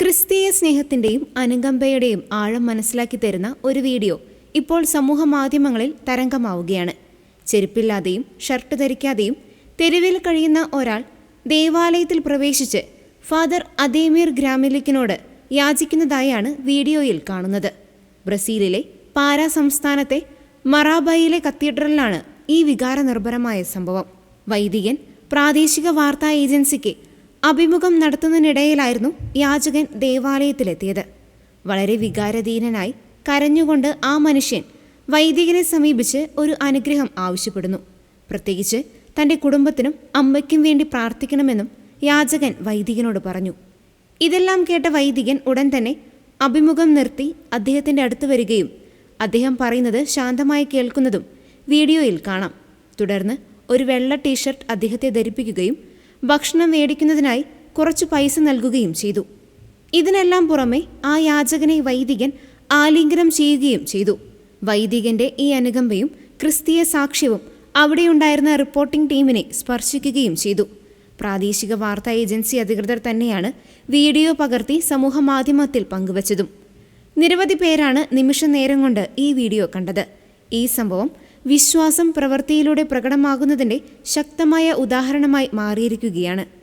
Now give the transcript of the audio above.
ക്രിസ്തീയ സ്നേഹത്തിന്റെയും അനുകമ്പയുടെയും ആഴം മനസ്സിലാക്കി തരുന്ന ഒരു വീഡിയോ ഇപ്പോൾ സമൂഹ മാധ്യമങ്ങളിൽ തരംഗമാവുകയാണ്. ചെരുപ്പില്ലാതെയും ഷർട്ട് ധരിക്കാതെയും തെരുവിൽ കഴിയുന്ന ഒരാൾ ദേവാലയത്തിൽ പ്രവേശിച്ച് ഫാദർ അദേമീർ ഗ്രാമിലിക്കിനോട് യാചിക്കുന്നതായാണ് വീഡിയോയിൽ കാണുന്നത്. ബ്രസീലിലെ പാരാ സംസ്ഥാനത്തെ മറാബയിലെ കത്തീഡ്രലിലാണ് ഈ വികാരനിർഭരമായ സംഭവം. വൈദികൻ പ്രാദേശിക വാർത്താ ഏജൻസിക്ക് അഭിമുഖം നടത്തുന്നതിനിടയിലായിരുന്നു യാചകൻ ദേവാലയത്തിലെത്തിയത്. വളരെ വികാരധീനനായി കരഞ്ഞുകൊണ്ട് ആ മനുഷ്യൻ വൈദികനെ സമീപിച്ച് ഒരു അനുഗ്രഹം ആവശ്യപ്പെടുന്നു. പ്രത്യേകിച്ച് തന്റെ കുടുംബത്തിനും അമ്മയ്ക്കും വേണ്ടി പ്രാർത്ഥിക്കണമെന്നും യാചകൻ വൈദികനോട് പറഞ്ഞു. ഇതെല്ലാം കേട്ട വൈദികൻ ഉടൻ തന്നെ അഭിമുഖം നിർത്തി അദ്ദേഹത്തിന്റെ അടുത്ത് വരികയും അദ്ദേഹം പറയുന്നത് ശാന്തമായി കേൾക്കുന്നതും വീഡിയോയിൽ കാണാം. തുടർന്ന് ഒരു വെള്ള ടീഷർട്ട് അദ്ദേഹത്തെ ധരിപ്പിക്കുകയും ഭക്ഷണം മേടിക്കുന്നതിനായി കുറച്ച് പൈസ നൽകുകയും ചെയ്തു. ഇതിനെല്ലാം പുറമെ ആ യാചകനെ വൈദികൻ ആലിംഗനം ചെയ്യുകയും ചെയ്തു. വൈദികന്റെ ഈ അനുകമ്പയും ക്രിസ്തീയ സാക്ഷ്യവും അവിടെയുണ്ടായിരുന്ന റിപ്പോർട്ടിംഗ് ടീമിനെ സ്പർശിക്കുകയും ചെയ്തു. പ്രാദേശിക വാർത്താ ഏജൻസി അധികൃതർ തന്നെയാണ് വീഡിയോ പകർത്തി സമൂഹമാധ്യമത്തിൽ പങ്കുവച്ചതും. നിരവധി പേരാണ് നിമിഷ നേരം കൊണ്ട് ഈ വീഡിയോ കണ്ടത്. ഈ സംഭവം വിശ്വാസം പ്രവൃത്തിയിലൂടെ പ്രകടമാകുന്നതിന്റെ ശക്തമായ ഉദാഹരണമായി മാറിയിരിക്കുകയാണ്